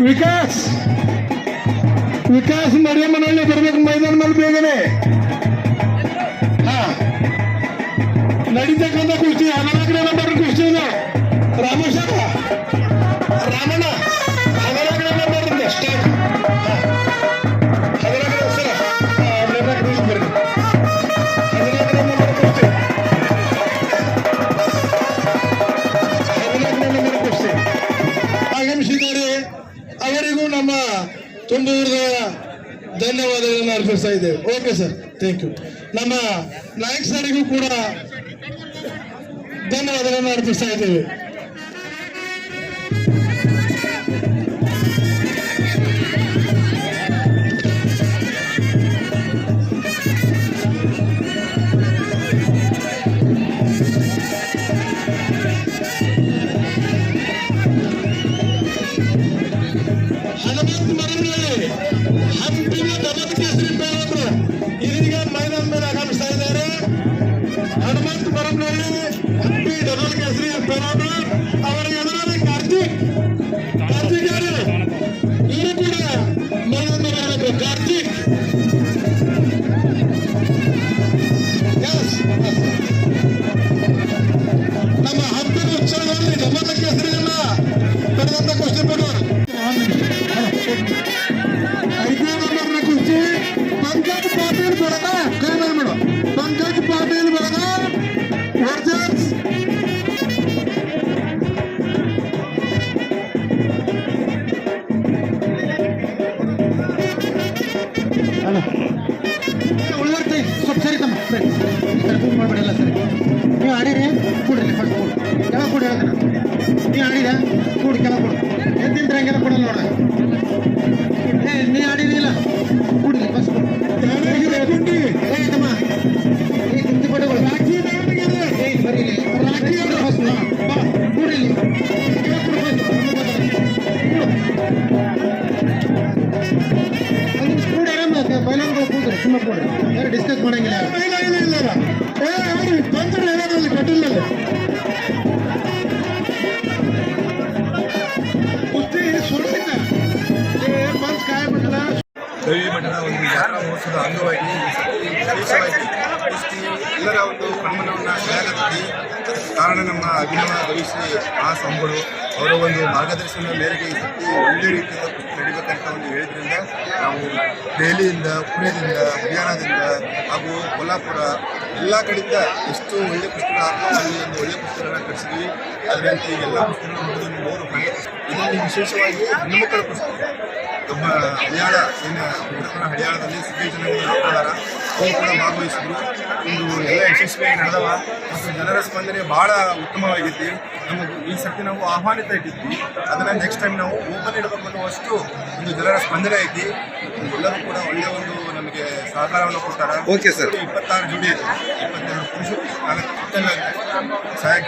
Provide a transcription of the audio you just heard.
विकास! विकास मरे म्हणाले बरोबर मैदान मला बेगने हा. लढीचा एखादा गोष्टी ತುಂಬ ಧನ್ಯವಾದಗಳನ್ನು ಅರ್ಪಿಸ್ತಾ ಇದ್ದೇವೆ. ಓಕೆ ಸರ್ ಥ್ಯಾಂಕ್ ಯು ನಮ್ಮ ನಾಯಕ್ ಸರಿಗೂ ಕೂಡ ಧನ್ಯವಾದಗಳನ್ನು ಅರ್ಪಿಸ್ತಾ ಇದ್ದೇವೆ. ಗಮನ ಕೇಸರಿ ಬೇರೊಬ್ರು ಇದೀಗ ಮೈದಾನ ಮೇಲೆ ಆಗಮಿಸ್ತಾ ಇದ್ದಾರೆ. ಹನುಮಂತ ಮರಳಿ ಹಂಪಿ ಡಬಲ್ ಕೇಸರಿ ಬೇರೊಬ್ರು ಬೆಳಗ ಕೈ ಮೇಲೆ ಮಾಡು ಪಂಕಜ್ ಪಾಟೀಲ್ ಬೆಳಗ ವರ್ಜನ್ಸ್ ಉಳಿದರ್ತಿ ಸ್ವಲ್ಪ ಸರಿ ತಮ್ಮ ಸರಿ ಕನ್ಫ್ಯೂಸ್ ಮಾಡಬೇಡಿಲ್ಲ ಸರಿ ನೀವು ಆಡಿರಿ ಕೂಡ್ರಿ ಫಸ್ಟ್ ಕೂಡು ಕೆಳಗೆ ಕೂಡಿ ಹೇಳ್ತೀನಿ ನೀವು ಆಡಿದ ಕೂಡಿ ಕೆಳಗೆ ಕೊಡು ಎದ್ದಿಂದ್ರೆ ಹಂಗೆಲ್ಲ ಕೊಡಲ್ಲ ನೋಡ ಮನ್ಸ್ ಕಾಯಬೇಕಲ್ಲ ದೇವಿ ಮಠದ ಒಂದು ಜಾತ್ರಾ ಮಹೋತ್ಸವದ ಅಂಗವಾಗಿ ಈ ಸತಿ ವಿಶೇಷವಾಗಿ ಕುಸ್ತಿ ಎಲ್ಲರ ಒಂದು ಗಮನವನ್ನು ಸೆಳೆಯಲಾಗುತ್ತದೆ ಕಾರಣ ನಮ್ಮ ಅಭಿನವ ಭವಿಷ್ಯ ಆ ಸಂಬಳು ಅವರ ಒಂದು ಮಾರ್ಗದರ್ಶನ ಮೇರೆಗೆ ಈ ಸತಿ ಒಳ್ಳೆ ರೀತಿಯಿಂದ ಕೃಷಿ ನಡಿಬೇಕಂತ ಒಂದು ಹೇಳಿದ್ರಿಂದ ನಾವು ದೆಹಲಿಯಿಂದ, ಪುಣೆದಿಂದ, ಹರಿಯಾಣದಿಂದ ಹಾಗೂ ಕೊಲ್ಲಾಪುರ ಎಲ್ಲ ಕಡೆಯಿಂದ ಎಷ್ಟು ಒಳ್ಳೆ ಪುಸ್ತಕ ಅಲ್ಲಿ ಒಂದು ಒಳ್ಳೆ ಪುಸ್ತಕಗಳನ್ನ ಕಟ್ಟಿಸಿದ್ವಿ ಅದರಂತೆ ಎಲ್ಲ ಪುಸ್ತಕಗಳನ್ನು ಮೂರು ಇದರಲ್ಲಿ ವಿಶೇಷವಾಗಿ ಹೆಣ್ಣುಮಕ್ಕಳ ಪುಸ್ತಕ ನಮ್ಮ ಹರಿಯಾಣ ಏನು ಹರಿಯಾಣದಲ್ಲಿ ಇದ್ದಾರ ಅವರು ಕೂಡ ಭಾಗವಹಿಸಿದ್ರು. ಒಂದು ಎಲ್ಲ ಯಶಸ್ವಿಯಾಗಿ ನಡೆದವ ಮತ್ತು ಜನರ ಸ್ಪಂದನೆ ಬಹಳ ಉತ್ತಮವಾಗಿತ್ತು. ನಮಗೆ ಈ ಸರ್ತಿ ನಾವು ಆಹ್ವಾನಿತ ಇಟ್ಟಿದ್ವಿ. ಅದನ್ನ ನೆಕ್ಸ್ಟ್ ಟೈಮ್ ನಾವು ಓಪನ್ ಇಡಬೇಕು ಅನ್ನುವಷ್ಟು ಒಂದು ಜನರ ಸ್ಪಂದನೆ ಐತಿ. ಎಲ್ಲರೂ ಕೂಡ ಒಳ್ಳೆಯ ಒಂದು ನಮಗೆ ಸಹಕಾರವನ್ನು ಕೊಡ್ತಾರೆ. ಓಕೆ ಸರ್ ಇಪ್ಪತ್ತಾರು ಜೋಡಿ ಇಪ್ಪತ್ತೆರಡು ಪುರುಷರು ನಾಲ್ಕು ಸಹಾಯಕ